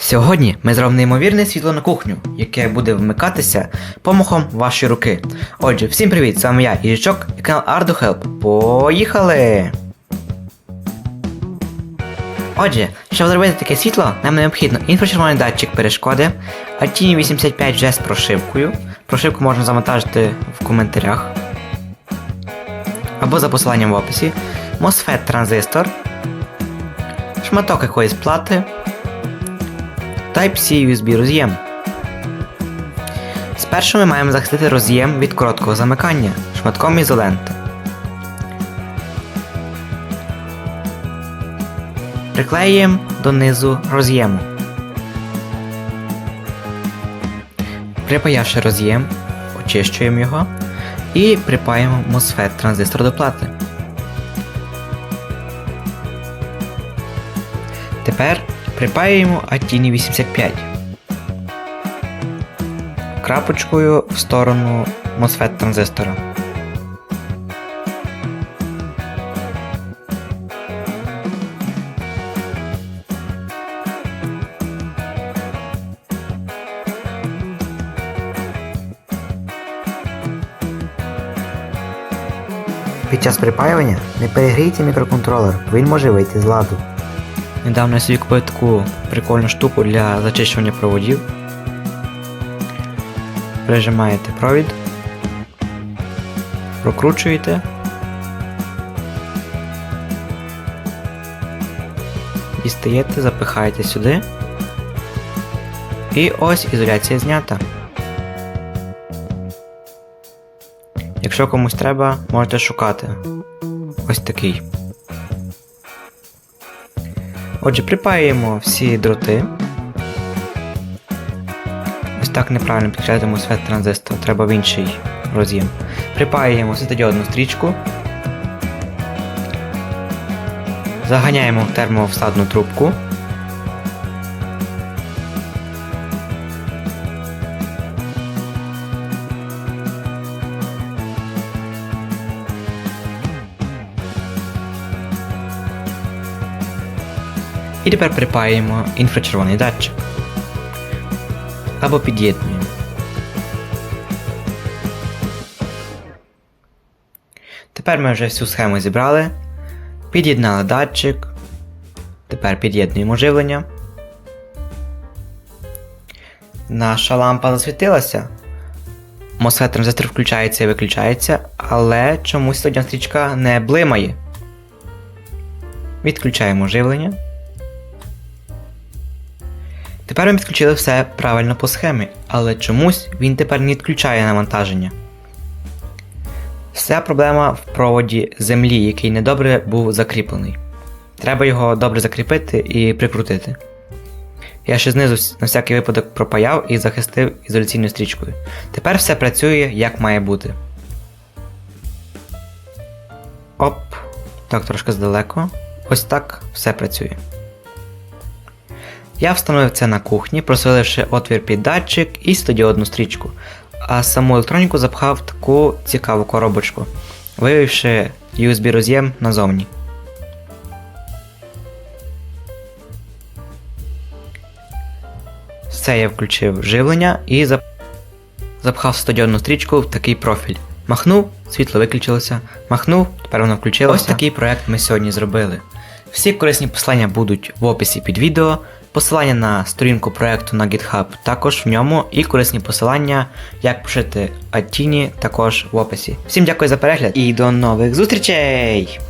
Сьогодні ми зробимо неймовірне світло на кухню, яке буде вмикатися помахом вашої руки. Отже, всім привіт! З вами я, Їжачок і канал Ardo Help. Поїхали! Отже, щоб зробити таке світло, нам необхідно інфрачервоний датчик перешкоди, Altini 85 вже з прошивкою. Прошивку можна завантажити в коментарях або за посиланням в описі, MOSFET транзистор, шматок якоїсь плати, Type-C USB роз'єм. Спершу ми маємо захистити роз'єм від короткого замикання шматком ізоленти. Приклеюємо донизу роз'єму. Припаявши роз'єм, очищуємо його і припаємо MOSFET транзистор до плати. Тепер припаюємо Attini 85 крапочкою в сторону MOSFET транзистора. Під час припаювання не перегрійте мікроконтролер, він може вийти з ладу. Недавно я собі купив таку прикольну штуку для зачищування проводів. Прижимаєте провід, прокручуєте. Дістаєте, запихаєте сюди. І ось ізоляція знята. Якщо комусь треба, можете шукати. Ось такий. Отже, припаюємо всі дроти. Ось так неправильно підключаємо MOSFET транзистор, треба в інший роз'єм. Припаюємо світодіодну стрічку. Заганяємо в термовсадну трубку. І тепер припаюємо інфрачервоний датчик. Або під'єднуємо. Тепер ми вже всю схему зібрали. Під'єднали датчик. Тепер під'єднуємо живлення. Наша лампа засвітилася. MOSFET транзистор включається і виключається, але чомусь сьогодні стрічка не блимає. Відключаємо живлення. Тепер ми підключили все правильно по схемі, але чомусь він тепер не відключає навантаження. Вся проблема в проводі землі, який недобре був закріплений. Треба його добре закріпити і прикрутити. Я ще знизу на всякий випадок пропаяв і захистив ізоляційною стрічкою. Тепер все працює як має бути. Оп. Так, трошки здалеко. Ось так все працює. Я встановив це на кухні, просвіливши отвір під датчик і стодіодну стрічку, а саму електроніку запхав в таку цікаву коробочку, вивівши USB роз'єм назовні. Все я включив живлення і запхав стодіодну стрічку в такий профіль. Махнув, світло виключилося, махнув, тепер воно включилося. Ось такий проект ми сьогодні зробили. Всі корисні посилання будуть в описі під відео, посилання на сторінку проекту на GitHub також в ньому, і корисні посилання, як пошити Атіні також в описі. Всім дякую за перегляд і до нових зустрічей!